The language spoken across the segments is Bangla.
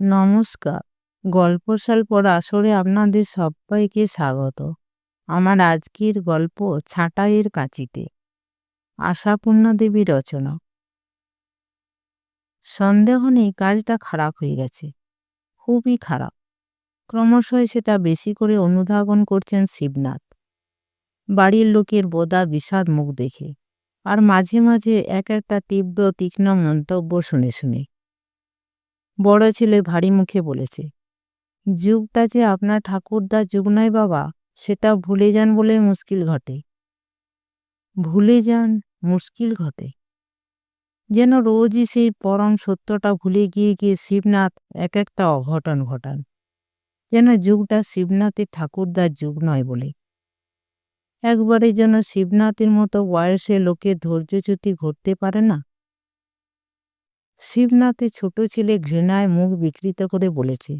নমস্কার। গল্পশাল পর আসরে আপনাদের সবাইকে স্বাগত। আমার আজকের গল্প ছাঁটাইয়ের কাঁচিতে। আশাপূর্ণা দেবী রচনা। সন্দেহ নেই কাজটা খারাপ হয়ে গেছে। খুবই খারাপ। ক্রমশই সেটা বেশি করে অনুধাবন করছেন শিবনাথ। বাড়ির লোকের বোদা বিষাদ মুখ দেখে। আর মাঝে মাঝে এক একটা তীব্র, তীক্ষ্ণ মন্তব্য শুনে শুনে। বড় ছেলে ভারী মুখে বলেছে, যুগটা যে আপনার ঠাকুরদা যুগ নয় বাবা, সেটা ভুলে যান বলে মুশকিল ঘটে। ভুলে যান, মুশকিল ঘটে। যেন রোজই সেই পরম সত্যটা ভুলে গিয়ে গিয়ে শিবনাথ এক একটা অঘটন ঘটান। যেন যুগটা শিবনাথের ঠাকুরদার যুগ নয় বলে। একবারে যেন শিবনাথের মতো বয়সে লোকে ধৈর্যচ্যুতি ঘটতে পারে না। শিবনাথের ছোট ছেলে ঘৃণায় মুখ বিকৃত করে বলেছে,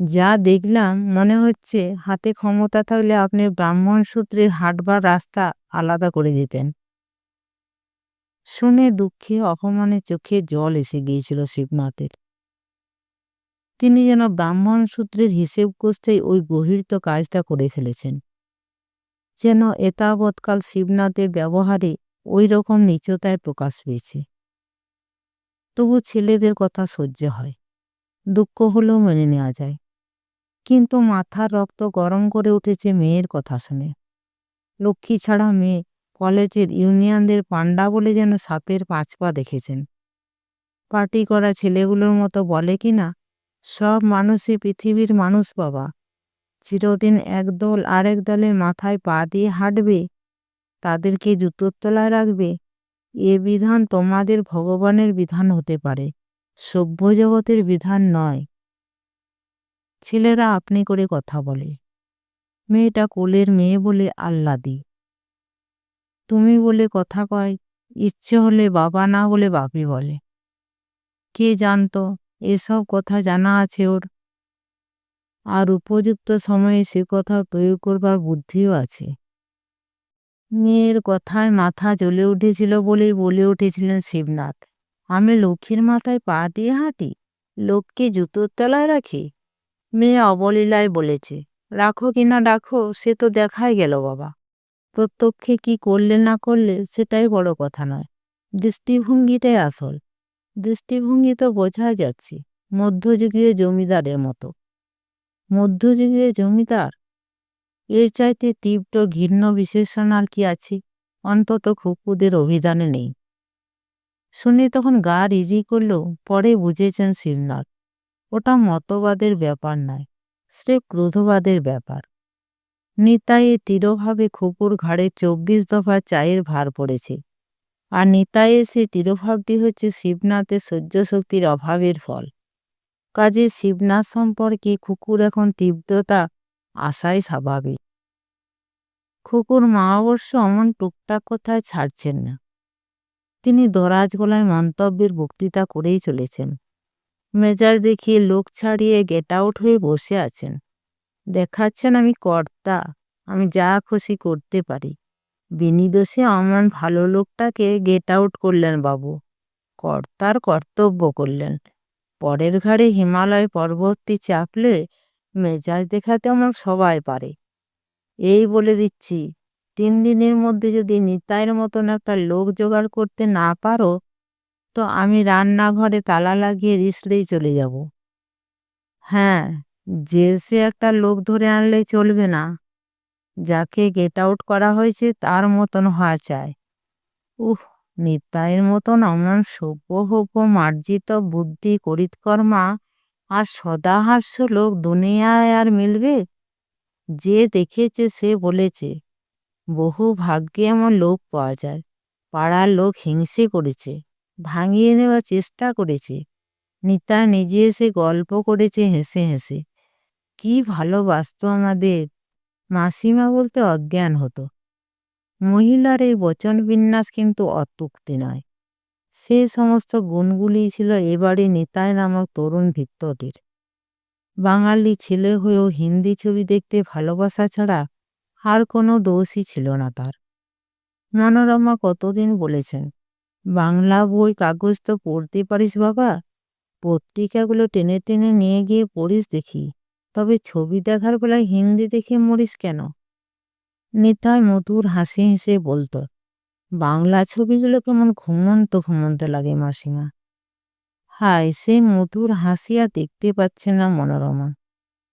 যা দেখলাম মনে হচ্ছে হাতে ক্ষমতা থাকলে আপনি ব্রাহ্মণ সূত্রের হাঁটবার রাস্তা আলাদা করে দিতেন। শুনে দুঃখে অপমানে চোখে জল এসে গিয়েছিল শিবনাথের। তিনি যেন ব্রাহ্মণ সূত্রের হিসেব কষতেই ওই গভীরত কাজটা করে ফেলেছেন। যেন এতাবৎকাল শিবনাথের ব্যবহারে ওই রকম নিচতায় প্রকাশ পেয়েছে। তবু ছেলেদের কথা সহ্য হয়। দুঃখ হলেও মেনে নেওয়া যায়। কিন্তু মাথার রক্ত গরম করে উঠেছে মেয়ের কথা শুনে। লক্ষ্মী ছাড়া মেয়ে কলেজের ইউনিয়নদের পাণ্ডা বলে যেন সাপের পাঁচ পা দেখেছেন। পার্টি করা ছেলেগুলোর মতো বলে কি না? সব মানুষই পৃথিবীর মানুষ বাবা। চিরদিন একদল আরেক দলের মাথায় পা দিয়ে হাঁটবে। তাদেরকে জুতোর তলায় রাখবে। এ বিধান তোমাদের ভগবানের বিধান হতে পারে সভ্য জগতের বিধান নয়। ছেলেরা আপনি করে কথা বলে, মেয়েটা কোলের মেয়ে বলে আহ্লাদি। তুমি বলে কথা কয়, ইচ্ছে হলে বাবা না বলে বাপি বলে। কে জানতো, এসব কথা জানা আছে ওর। আর উপযুক্ত সময়ে সে কথা তৈরি করবার বুদ্ধিও আছে। মেয়ের কথায় মাথা জ্বলে উঠেছিল বলেই বলে উঠেছিলেন শিবনাথ। আমি লক্ষ্মীর মাথায় পা দিয়ে হাঁটি, লোককে জুতোর তলায় রাখি। মেয়ে অবলীলায় বলেছে, রাখো কি না রাখো সে তো দেখাই গেল বাবা। প্রত্যক্ষে কি করলে না করলে সেটাই বড় কথা নয়। দৃষ্টিভঙ্গিটাই আসল। দৃষ্টিভঙ্গি তো বোঝাই যাচ্ছে, মধ্যযুগীয় জমিদারের মতো। মধ্যযুগীয় জমিদার এর চাইতে তীব্র ঘৃণ্য বিশেষণ আর কি আছে? অন্তত খুকুদের অভিধানে নেই। শুনে তখন গা রিজি করলেও পরে বুঝেছেন শিবনাথ ওটা মতবাদের ব্যাপার নয়, স্রেফ ক্রোধবাদের ব্যাপার। নিতাইয়ে তীরভাবে খুপুর ঘাড়ে চব্বিশ দফা চায়ের ভার পড়েছে। আর নিতাইয়ে সে তীরভাবটি হচ্ছে শিবনাথের সহ্য শক্তির অভাবের ফল। কাজে শিবনাথ সম্পর্কে খুকুর এখন তীব্রতা আশাই স্বাভাবিক। খুকুর মা অবশ্য অমন টুকটাক কথায় ছাড়ছেন না। তিনি দরাজ গলায় মন্তব্যের বক্তৃতা করেই চলেছেন। মেজাজ দেখিয়ে লোক ছাড়িয়ে গেট আউট হয়ে বসে আছেন। দেখাচ্ছেন আমি কর্তা, আমি যা খুশি করতে পারি। বিনিদোষে অমন ভালো লোকটাকে গেট আউট করলেন বাবু। কর্তার কর্তব্য করলেন। পরের ঘাড়ে হিমালয় পর্বতটি চাপলে মেজাজ দেখাতে আমার সবাই পারে। এই বলে দিচ্ছি, তিন দিনের মধ্যে যদি নিতাইয়ের মতন একটা লোক জোগাড় করতে না পারো, তো আমি রান্নাঘরে তালা লাগিয়ে রিসলেই চলে যাব। হ্যাঁ যে সে একটা লোক ধরে আনলে চলবে না। যাকে গেট আউট করা হয়েছে তার মতন হওয়া চায় উহ, নিতাইয়ের মতন অমন সভ্য হব্য, মার্জিত বুদ্ধি, করিতকর্মা আর সদাহাস্য লোক দুনিয়ায় আর মিলবে? যে দেখেছে সে বলেছে, বহু ভাগ্যে এমন লোক পাওয়া যায়। পাড়ার লোক হিংসে করেছে, ভাঙিয়ে নেওয়ার চেষ্টা করেছে। নিতা নিজে এসে গল্প করেছে হেসে হেসে। কি ভালোবাসত আমাদের। মাসিমা বলতে অজ্ঞান হতো। মহিলার এই বচন বিন্যাস কিন্তু অত্যুক্তি নয়। সে সমস্ত গুণগুলি ছিল এবারে নিতাই নামক তরুণ ভিত্তটির। বাঙালি ছেলে হয়েও হিন্দি ছবি দেখতে ভালোবাসা ছাড়া আর কোনো দোষই ছিল না তার। মনোরমা কতদিন বলেছেন, বাংলা বই কাগজ তো পড়তে পারিস বাবা, পত্রিকাগুলো টেনে টেনে নিয়ে গিয়ে পড়িস দেখি, তবে ছবি দেখার বেলায় হিন্দি দেখে মরিস কেন? নিতাই মধুর হাসি হেসে বলতো, বাংলা ছবিগুলো কেমন ঘুমন্ত ঘুমন্ত লাগে মাসিমা হায়, সে মধুর হাসি আর দেখতে পাচ্ছে না মনোরমা।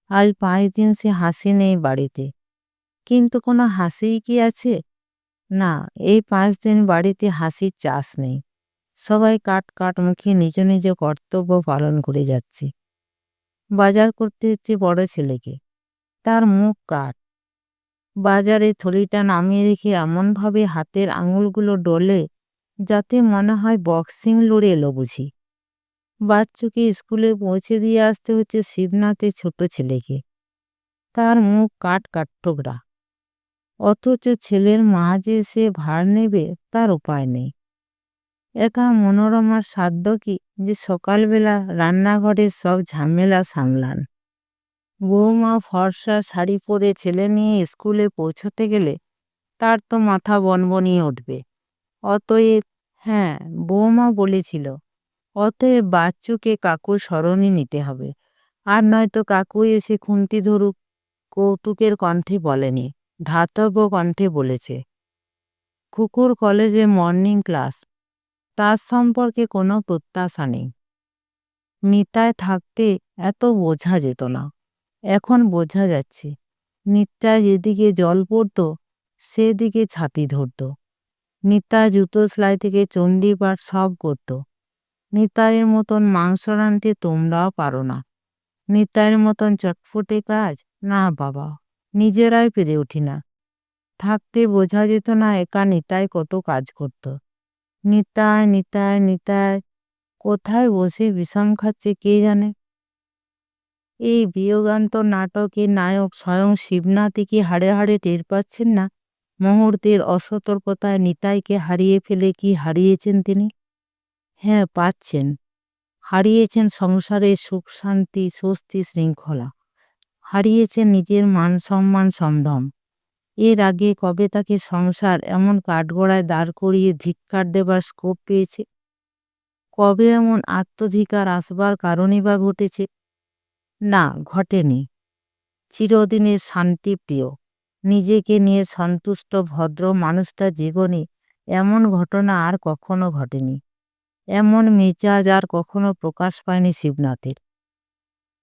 আজ পাঁচ দিন সে হাসি নেই বাড়িতে। কিন্তু কোনো হাসিই কি আছে? না, এই পাঁচ দিন বাড়িতে হাসির চাষ নেই। সবাই কাট কাট মুখে নিজ নিজ কর্তব্য পালন করে যাচ্ছে। বাজার করতে হচ্ছে বড় ছেলেকে। তার মুখ কাট বাজারে থলিটা নামিয়ে রেখে এমনভাবে হাতের আঙুলগুলো ডলে যাতে মনে হয় বক্সিং লড়ে এলো বুঝি। বাচ্চুকে স্কুলে পৌঁছে দিয়ে আসতে হচ্ছে শিবনাথের ছোট ছেলেকে। তার মুখ কাট কাঠঠোকরা অথচ ছেলের মা যে সে ভার নেবে, তার উপায় নেই। একা মনোরমার সাধ্য কি যে সকালবেলা রান্নাঘরের সব ঝামেলা সামলান? বৌমা ফর্সা শাড়ি পরে ছেলে নিয়ে স্কুলে পৌঁছতে গেলে তার তো মাথা বনবনিয়ে উঠবে। অতএব হ্যাঁ বৌমা বলেছিল অতএব বাচ্চুকে কাকু স্মরণই নিতে হবে। আর নয়তো কাকু এসে খুন্তি ধরুক, কৌতুকের কণ্ঠে বলেনি ধাতব্য কণ্ঠে বলেছে, কুকুর কলেজে মর্নিং ক্লাস তার সম্পর্কে কোনো প্রত্যাশা নেই। নিতায় থাকতে এত বোঝা যেত না। এখন বোঝা যাচ্ছে নিত্যায় যেদিকে জল পড়ত, সেদিকে ছাতি ধরত। নিতা জুতো সেলাই থেকে চণ্ডীপাঠ সব করত। নিতাইয়ের মতন মাংস রাঁধতে তোমরাও পারো না। নিতাইয়ের মতন চটফটে কাজ? না বাবা, নিজেরাই পেরে উঠি না। থাকতে বোঝা যেত না একা নিতাই কত কাজ করত। নিতাই নিতাই নিতাই, কোথায় বসে বিষম খাচ্ছে কে জানে? এই বিয়োগান্ত নাটকের নায়ক স্বয়ং শিবনাথই কি হাড়ে হাড়ে টের পাচ্ছেন না? মুহূর্তের অসতর্কতায় নিতাইকে হারিয়ে ফেলে কি হারিয়েছেন তিনি? হ্যাঁ পাচ্ছেন। হারিয়েছেন সংসারে সুখ, শান্তি, স্বস্তি, শৃঙ্খলা। হারিয়েছেন নিজের মান সম্মান সম্ভ্রম এর আগে কবে তাকে সংসার এমন কাঠগড়ায় দাঁড় করিয়ে ধিক্কার দেবার স্কোপ পেয়েছে? কবে এমন আত্মধিকার আসবার কারণই বা ঘটেছে? না, ঘটেনি। চিরদিনের শান্তিপ্রিয় নিজেকে নিয়ে সন্তুষ্ট, ভদ্র মানুষটা জীবনে এমন ঘটনা আর কখনো ঘটেনি। এমন মেজাজ আর কখনো প্রকাশ পায়নি শিবনাথের।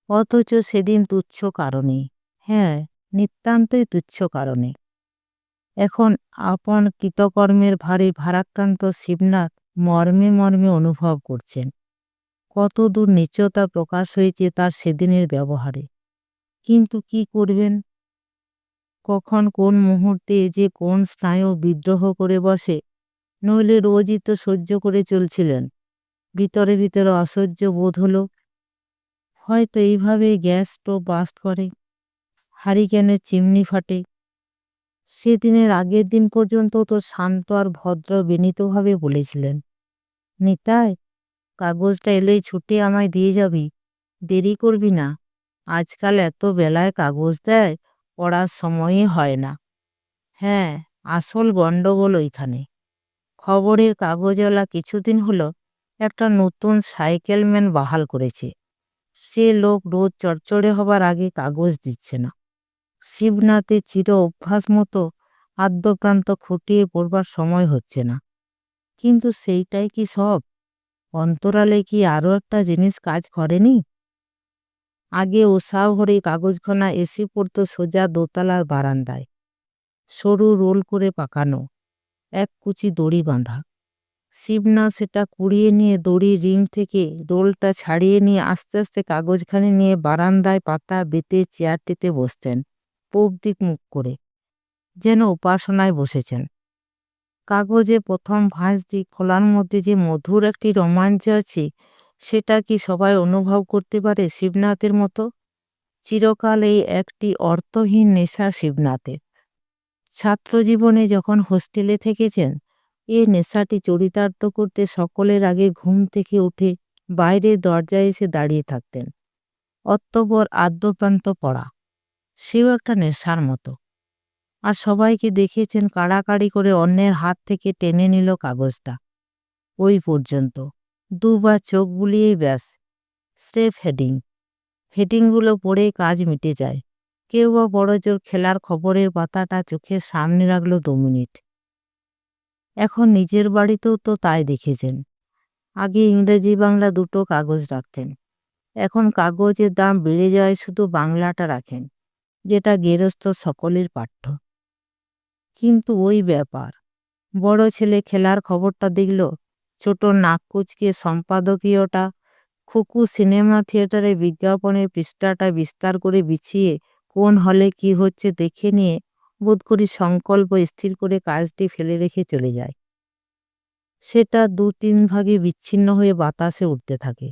অথচ সেদিন তুচ্ছ কারণে। হ্যাঁ নিতান্তই তুচ্ছ কারণে। এখন আপন কৃতকর্মের ভারে ভারাক্রান্ত শিবনাথ মর্মে মর্মে অনুভব করছেন। কতদূর নিচতা প্রকাশ হয়েছে তার সেদিনের ব্যবহারে। কিন্তু কি করবেন? কখন কোন মুহূর্তে যে কোন স্নায়ু বিদ্রোহ করে বসে, নইলে রোজই তো সহ্য করে চলছিলেন। ভিতরে ভিতরে অসহ্য বোধ হলো। হয়তো এইভাবে গ্যাস স্টোভ বাস্ট করে, হারিকেনের চিমনি ফাটে। সেদিনের আগের দিন পর্যন্ত তো শান্ত আর ভদ্র বিনীতভাবে বলেছিলেন, নিতাই, কাগজটা এলেই ছুটে আমায় দিয়ে যাবি, দেরি করবি না। আজকাল এত বেলায় কাগজ দেয়, পড়ার সময়ই হয় না। হ্যাঁ আসল গণ্ডগোল ওইখানে। খবরের কাগজওয়ালা কিছুদিন হলো একটা নতুন সাইকেলম্যান বাহাল করেছে। সে লোক রোজ চড়চড়ে হবার আগে কাগজ দিচ্ছে না। শিবনাথের চির অভ্যাস মতো আদ্যপ্রান্ত খুঁটিয়ে পড়বার সময় হচ্ছে না। কিন্তু সেইটাই কি সব? অন্তরালে কি আরও একটা জিনিস কাজ করেনি? আগে উৎসাহ ভরে কাগজখানা এসে পড়তো সোজা দোতলার বারান্দায়। সরু রোল করে পাকানো, এক কুচি দড়ি বাঁধা। শিবনা সেটা কুড়িয়ে নিয়ে দড়ি রিং থেকে রোলটা ছাড়িয়ে নিয়ে আস্তে আস্তে কাগজখানি নিয়ে বারান্দায় পাতা বেতে চেয়ারটিতে বসতেন, পূব মুখ করে, যেন উপাসনায় বসেছেন। কাগজে প্রথম ভাঁজ দিক খোলার মধ্যে যে মধুর একটি রোমাঞ্চ আছে, সেটা কি সবাই অনুভব করতে পারে শিবনাথের মতো? চিরকাল এই একটি অর্থহীন নেশা শিবনাথের। ছাত্রজীবনে যখন হোস্টেলে থেকেছেন এ নেশাটি চরিতার্থ করতে সকলের আগে ঘুম থেকে উঠে বাইরের দরজায় এসে দাঁড়িয়ে থাকতেন। অত্যবর আদ্যপ্রান্ত পড়া। সেও একটা নেশার মতো। আর সবাইকে দেখিয়েছেন কাড়াকাড়ি করে অন্যের হাত থেকে টেনে নিল কাগজটা। ওই পর্যন্ত। দুবার চোখ বুলিয়েই ব্যাস। স্রেফ হেডিং। হেডিংগুলো পড়ে কাজ মিটে যায়। কেউ বা বড়জোর খেলার খবরের পাতাটা চোখের সামনে রাখল দু মিনিট। এখন নিজের বাড়িতেও তো তাই দেখেছেন। আগে ইংরেজি বাংলা দুটো কাগজ রাখতেন। এখন কাগজের দাম বেড়ে যায়, শুধু বাংলাটা রাখেন, যেটা গেরস্থ সকলের পাঠ্য। কিন্তু ওই ব্যাপার, বড় ছেলে খেলার খবরটা দেখল, ছোট নাক কুচকে সম্পাদকীয়টা, খুকু সিনেমা থিয়েটারে বিজ্ঞাপনের পৃষ্ঠাটা বিস্তার করে বিছিয়ে কোন হলে কি হচ্ছে দেখে নিয়ে বোধ করি সংকল্প স্থির করে কাজটি ফেলে রেখে চলে যায়। সেটা দু তিন ভাগে বিচ্ছিন্ন হয়ে বাতাসে উঠতে থাকে।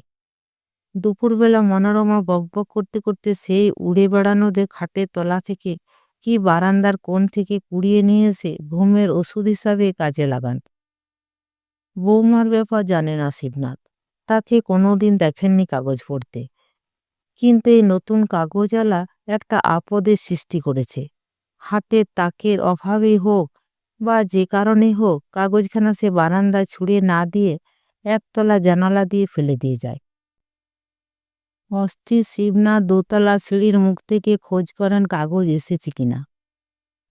দুপুরবেলা মনোরমা বকবক করতে করতে সেই উড়ে বেড়ানোদের খাটের তলা থেকে কি বারান্দার কোণ থেকে কুড়িয়ে নিয়ে এসে ঘুমের ওষুধ হিসাবে কাজে লাগান। বৌমার ব্যাপার জানে না শিবনাথ তাকে কোনোদিন দেখেননি কাগজ পড়তে। কিন্তু এই নতুন কাগজওয়ালা একটা আপদের সৃষ্টি করেছে। হাতের তাকের অভাবেই হোক বা যে কারণেই হোক কাগজখানা সে বারান্দায় ছুঁড়ে না দিয়ে একতলা জানালা দিয়ে ফেলে দিয়ে যায়। অস্থির শিবনা দোতলা সিঁড়ির মুখ থেকে খোঁজ করেন কাগজ এসেছে কিনা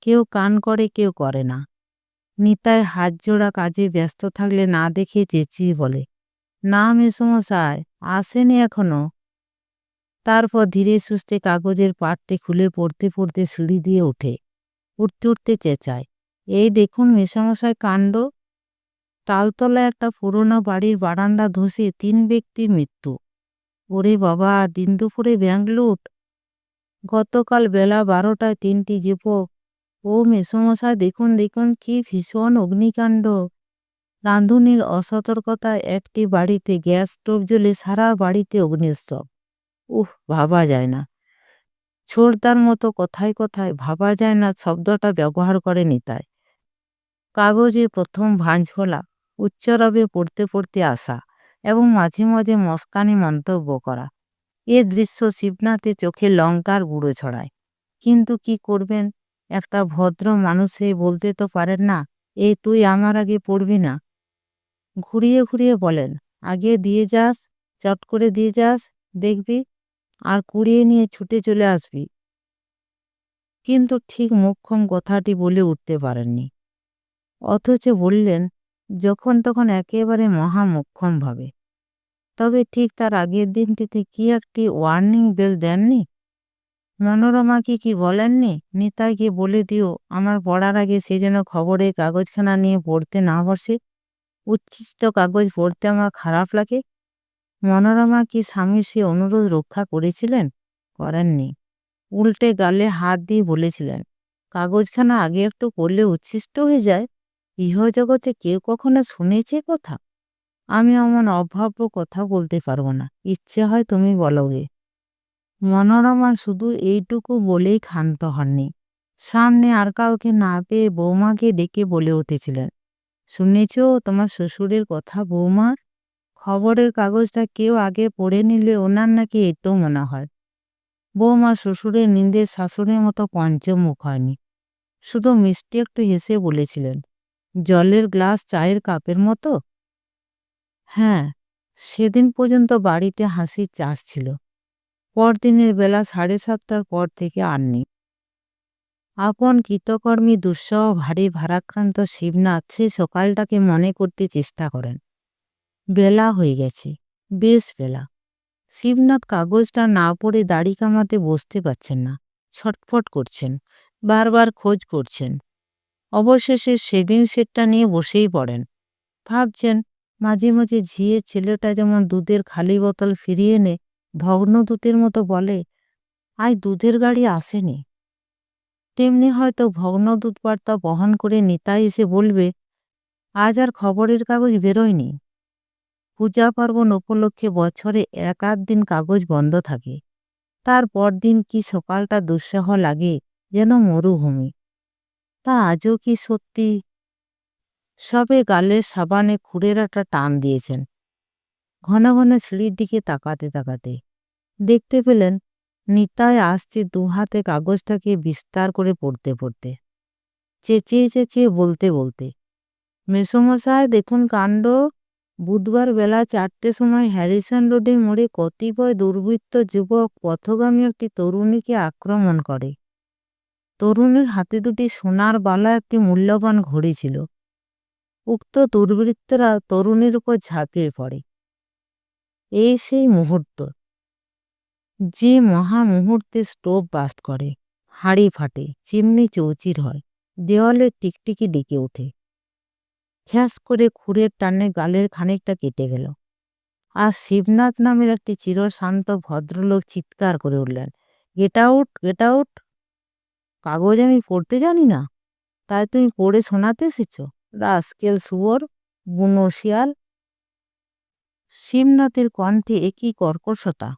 কেউ কান করে, কেউ করে না। নিতায় হাত জোড়া কাজে ব্যস্ত থাকলে না দেখে চেঁচিয়ে বলে, না মেসমশাই আসেনি এখনও। তারপর ধীরে সুস্থে কাগজের পাটতে খুলে পড়তে পড়তে সিঁড়ি দিয়ে ওঠে। উঠতে উঠতে চেঁচায়। এই দেখুন মেসমশাই কাণ্ড। তালতলা একটা পুরোনো বাড়ির বারান্দা ধসে তিন ব্যক্তির মৃত্যু। ওরে বাবা, দিন দুপুরে ব্যাংক লুট। গতকাল বেলা বারোটায় তিনটি যুবক, ও মেসমশাই দেখুন দেখুন, কি ভীষণ অগ্নিকাণ্ড। রাঁধুনির অসতর্কতায় একটি বাড়িতে গ্যাস, স্টোভ জ্বলে সারা বাড়িতে অগ্নিস্তব। উহ, ভাবা যায় না। ছোড়দার মতো কথায় কথায় ভাবা যায় না, শব্দটা ব্যবহার করে নিতায় কাগজে প্রথম ভাঁজ খোলা উচ্চরবে পড়তে পড়তে আসা এবং মাঝে মাঝে মস্কানি মন্তব্য করা। এ দৃশ্য শিবনাথে চোখে লঙ্কার গুঁড়ো ছড়ায়। কিন্তু কি করবেন? একটা ভদ্র মানুষ বলতে তো পারেন না এ তুই আমার আগে পড়বি না? ঘুরিয়ে ঘুরিয়ে বলেন, আগে দিয়ে যাস, চট করে দিয়ে যাস, দেখবি আর কুড়িয়ে নিয়ে ছুটে চলে আসবি। কিন্তু ঠিক মোক্ষম কথাটি বলে উঠতে পারেননি। অথচ বললেন, যখন তখন একেবারে মহামক্ষমভাবে তবে ঠিক তার আগের দিনটিতে কি একটি ওয়ার্নিং বেল দেননি? মনোরমাকে কি বলেননি? নিতাইকে বলে দিও, আমার পড়ার আগে সে যেন খবরে কাগজখানা নিয়ে পড়তে না বসে, উচ্ছিষ্ট কাগজ পড়তে আমার খারাপ লাগে। মনোরমা কি স্বামীর সে অনুরোধ রক্ষা করেছিলেন? করেননি। উল্টে গালে হাত দিয়ে বলেছিলেন, কাগজখানা আগে একটু পড়লে উচ্ছিষ্ট হয়ে যায়। ইহজগতে কেউ কখনো শুনেছে কথা? আমি এমন অভাব্য কথা বলতে পারব না। ইচ্ছে হয় তুমি বলো গে মনোরমা শুধু এইটুকু বলেই ক্ষান্ত হননি। সামনে আর কাউকে না পেয়ে বৌমাকে ডেকে বলে উঠেছিলেন, শুনেছ তোমার শ্বশুরের কথা বৌমার খবরের কাগজটা কেউ আগে পড়ে নিলে ওনার নাকি এটাও মনে হয়। বৌমা শ্বশুরের নিন্দের শাশুড়ির মতো পঞ্চমুখ হয়নি। শুধু মিষ্টি একটু হেসে বলেছিলেন, জলের গ্লাস চায়ের কাপের মতো? হ্যাঁ সেদিন পর্যন্ত বাড়িতে হাসির চাষ ছিল। পরদিনের বেলা সাড়ে সাতটার পর থেকে আর নেই। আপন কৃতকর্মী দুঃসহ ভারী ভারাক্রান্ত শিবনাথ সে সকালটাকে মনে করতে চেষ্টা করেন। বেলা হয়ে গেছে, বেশ বেলা। শিবনাথ কাগজটা না পড়ে দাড়ি কামাতে বসতে পারছেন না, ছটফট করছেন, বারবার খোঁজ করছেন। অবশেষে সেভিং সেটটা নিয়ে বসেই পড়েন। ভাবছেন, মাঝে মাঝে ঝিয়ে ছেলেটা যেমন দুধের খালি বোতল ফিরিয়ে এনে ভগ্ন দুধের মতো বলে আয় দুধের গাড়ি আসেনি। তেমনি হয়তো ভগ্ন দুধ বার্তা বহন করে নিতাই এসে বলবে, আজ আর খবরের কাগজ বেরোয়নি। পূজা পার্বণ উপলক্ষে বছরে এক আধ দিন কাগজ বন্ধ থাকে। তারপর দিন কি সকালটা দুঃসহ লাগে যেন মরুভূমি। তা আজও কি সত্যি? সবে গালের সাবানে খুঁড়ের একটা টান দিয়েছেন। ঘন ঘন সিঁড়ির দিকে তাকাতে তাকাতে দেখতে পেলেন নিতায় আসছে দু হাতে কাগজটাকে বিস্তার করে পড়তে পড়তে। চেঁচিয়ে চেঁচিয়ে বলতে বলতে মেসমশাই দেখুন কাণ্ড। বুধবার বেলা চারটের সময় হ্যারিসন রোডের মোড়ে কতিপয় দুর্বৃত্ত যুবক পথগামী একটি তরুণীকে আক্রমণ করে। তরুণীর হাতে দুটি সোনার বালা একটি মূল্যবান ঘড়ি ছিল। উক্ত দুর্বৃত্তরা তরুণীর উপর ঝাঁপিয়ে পড়ে। এই সেই মুহূর্ত। যে মহা মুহূর্তে স্টোভ বাস্ট করে। হাড়ি ফাটে, চিমনি চৌচির হয়, দেওয়ালে টিকটিকি ডেকে ওঠে। খ্যাস করে খুঁড়ের টানে গালের খানিকটা কেটে গেল। আর শিবনাথ নামের একটি চিরশান্ত ভদ্রলোক চিৎকার করে উঠলেন, গেট আউট গেট আউট। কাগজ আমি পড়তে জানি না। তাই তুমি পড়ে শোনাতে এসেছ? রাস্কেল শুয়োর বুনো শিয়াল শিবনাথের কণ্ঠে একই কর্কশতা,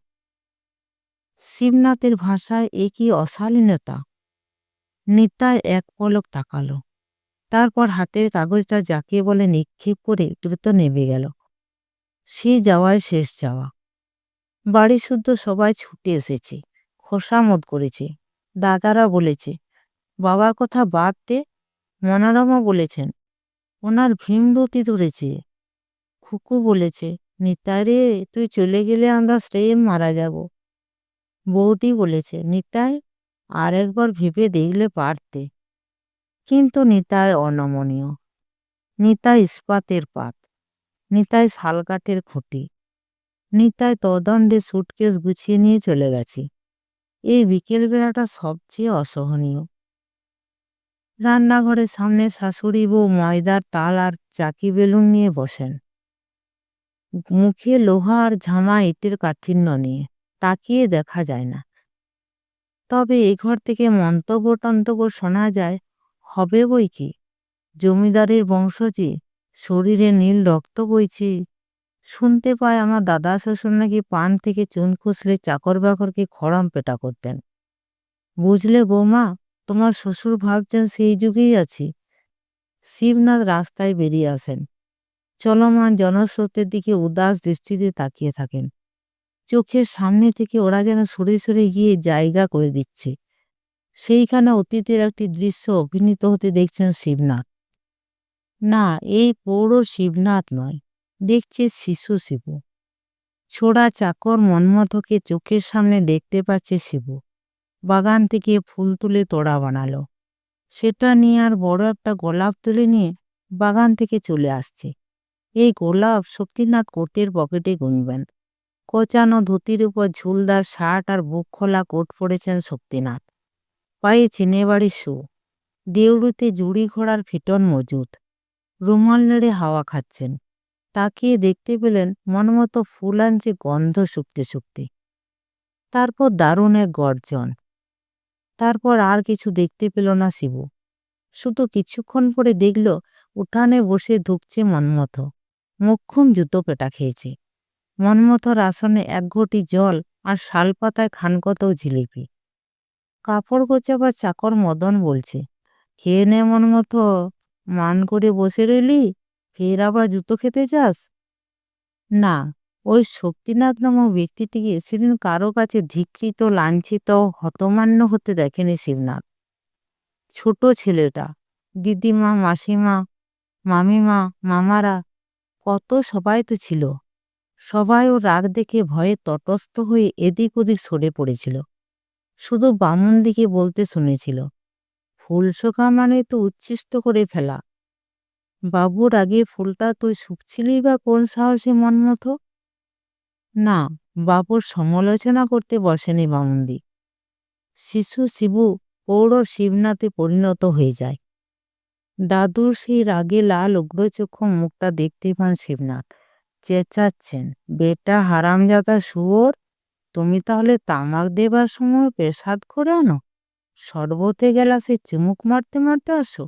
শিবনাথের ভাষায় একই অশালীনতা। নিতায় এক পলক তাকালো। তারপর হাতের কাগজটা যাকে বলে নিক্ষেপ করে দ্রুত নেমে গেল। সে যাওয়ায় শেষ যাওয়া। বাড়ি শুদ্ধ সবাই ছুটে এসেছে খোসামত করেছে। দাদারা বলেছে, বাবার কথা বাদ দে। মনোরমা বলেছেন, ওনার ভীমরতি ধরেছে। খুকু বলেছে, নিতাই রে, তুই চলে গেলে আমরা স্ট্রেন মারা যাব। বৌদি বলেছে, নিতাই, আর একবার ভেবে দেখলে পারতে। কিন্তু নিতাই অনমনীয়। নিতাই ইস্পাতের পাত। নিতাই শালকাঠের খুঁটি। নিতাই তদণ্ডে সুটকেস গুছিয়ে নিয়ে চলে গেছি। এই বিকেলবেলাটা সবচেয়ে অসহনীয়। রান্নাঘরের সামনে শাশুড়ি বউ ময়দার তাল আর চাকি বেলুন নিয়ে বসেন। মুখে লোহা আর ঝামা ইটের কাঠিন্য নিয়ে। তাকিয়ে দেখা যায় না। তবে এ ঘর থেকে মন্তব্য টন্তব্য শোনা যায় হবে বই কি? জমিদারের বংশ যে, শরীরে নীল রক্ত বইছে। শুনতে পায় আমার দাদা শ্বশুর নাকি পান থেকে চুন খুসলে চাকর বাকরকে খড়ম পেটা করতেন। বুঝলে বৌমা, তোমার শ্বশুর ভাবছেন সেই যুগেই আছি। শিবনাথ রাস্তায় বেরিয়ে আসেন। চলমান জনস্রোতের দিকে উদাস দৃষ্টিতে তাকিয়ে থাকেন। চোখের সামনে থেকে ওরা যেন সরে সরে গিয়ে জায়গা করে দিচ্ছে। সেইখানে অতীতের একটি দৃশ্য অভিনীত হতে দেখছেন শিবনাথ। না, এই পৌর শিবনাথ নয়, দেখছে শিশু শিবু। ছোড়া চাকর মন্মথকে চোখের সামনে দেখতে পাচ্ছে শিবু। বাগান থেকে ফুল তুলে তোড়া বানালো। সেটা নিয়ে আর বড় একটা গোলাপ তুলে নিয়ে বাগান থেকে চলে আসছে। এই গোলাপ শক্তিনাথ কোটের পকেটে গুনবেন। কোচানো ধুতির উপর ঝুলদার শার্ট আর বুক খোলা কোট পরেছেন শক্তিনাথ। পায়ে চিনে বাড়ি শু। দেউড়ুতে জুড়ি ঘোড়ার ফিটন মজুদ রুমাল নেড়ে হাওয়া খাচ্ছেন। তাকিয়ে দেখতে পেলেন মনমতো ফুল আনছে গন্ধ শুকতে শুকতে। তারপর দারুণ এক গর্জন। তারপর আর কিছু দেখতে পেল না শিবু। শুধু কিছুক্ষণ পরে দেখল উঠানে বসে ধুকছে মনমথ মুখুম জুতো পেটা খেয়েছে। মনমথর আসনে এক ঘটি জল আর শালপাতায় খানকতও জিলিপি। কাপড় গোছাবার চাকর মদন বলছে, খেয়ে নে মন মতো, মান করে বসে রইলি, ফের আবার জুতো খেতে চাস না, ওই শক্তিনাথ নামক ব্যক্তিটিকে সেদিন কারও কাছে ধিকৃত, লাঞ্ছিত, হতমান্য হতে দেখেনি শিবনাথ। ছোট ছেলেটা, দিদিমা, মাসিমা, মামিমা, মামারা, কত সবাই তো ছিল। সবাই ও রাগ দেখে ভয়ে তটস্থ হয়ে এদিক ওদিক সরে পড়েছিল। শুধু বামুন দিকে বলতে শুনেছিল, ফুল শোকা মানে তো উচ্ছিষ্ট করে ফেলা। বাবুর আগে ফুলটা তুই শুকছিলি বা কোন সাহসে মন মতো? না, বাবুর সমালোচনা করতে বসেনি বামুন্দি। শিশু শিবু পৌর শিবনাথে পরিণত হয়ে যায়। দাদুর সেই রাগে লাল উগ্রচক্ষু মুখটা দেখতে পান শিবনাথ। চেঁচাচ্ছেন, বেটা হারামজাদা শুয়োর তুমি তাহলে তামাক দেবার সময় পেশাদ করে আনো? শরবতে গেলাসে চুমুক মারতে মারতে আসো।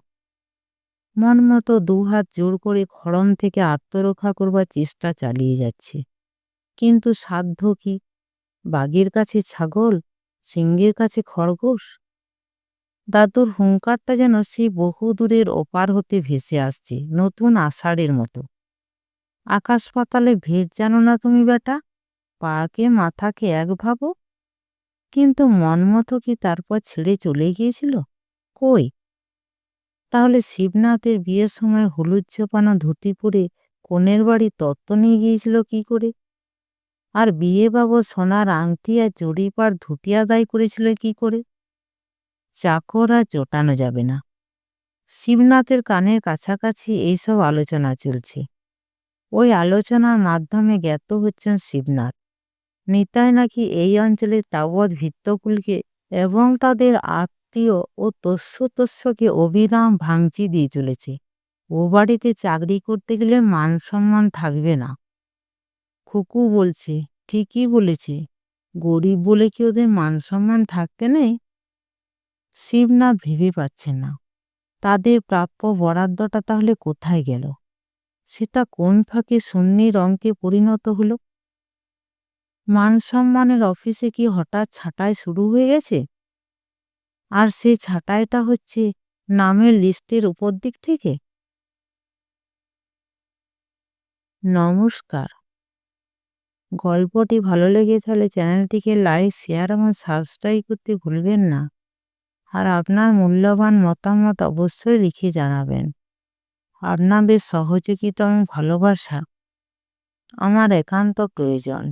মন মতো দুহাত জোর করে খড়ম থেকে আত্মরক্ষা করবার চেষ্টা চালিয়ে যাচ্ছে। কিন্তু সাধ্য কি? বাঘের কাছে ছাগল? সিংহের কাছে খরগোশ? দাদুর হুঙ্কারটা যেন সেই বহু দূরের ওপার হতে ভেসে আসছে, নতুন আষাঢ়ের মতো। আকাশ পাতালে ভেদ জানো না তুমি বেটা? পাকে মাথাকে এক ভাবো। কিন্তু মনমতো কি তারপর ছেড়ে চলে গিয়েছিল? কই? তাহলে শিবনাথের বিয়ের সময় হলুদ চোপানো ধুতি পরে কনের বাড়ি তত্ত্ব নিয়ে গিয়েছিল কি করে? আর বিয়ে বাবু সোনার আংটি আর জরিপার ধুতি আদায় করেছিল কি করে? চাকর আর জোটানো যাবে না। শিবনাথের কানের কাছাকাছি এইসব আলোচনা চলছে। ওই আলোচনার মাধ্যমে জ্ঞাত হচ্ছেন শিবনাথ। নিতাই নাকি এই অঞ্চলের তাবৎ ভিত্তকুলকে এবং তাদের আত্মীয় ও তস্য তস্যকে অবিরাম ভাঙচি দিয়ে চলেছে। ও বাড়িতে চাকরি করতে গেলে মান সম্মান থাকবে না। খুকু বলছে, ঠিকই বলেছে। গরিব বলে কি ওদের মান সম্মান থাকতে নেই? শিবনাথ ভেবে পাচ্ছে না। তাদের প্রাপ্য বরাদ্দটা তাহলে কোথায় গেল? সেটা কোন ফাঁকে শূন্যের অঙ্কে পরিণত হলো? মান সম্মানের অফিসে কি হঠাৎ ছাঁটাই শুরু হয়ে গেছে? আর সেই ছাঁটাইটা হচ্ছে নামের লিস্টের উপর দিক থেকে। নমস্কার। গল্পটি ভালো লেগে তাহলে চ্যানেলটিকে লাইক, শেয়ার এবং সাবস্ক্রাইব করতে ভুলবেন না। আর আপনার মূল্যবান মতামত অবশ্যই লিখে জানাবেন। আপনাদের সহযোগিতা এবং ভালোবাসা আমার একান্ত প্রয়োজন।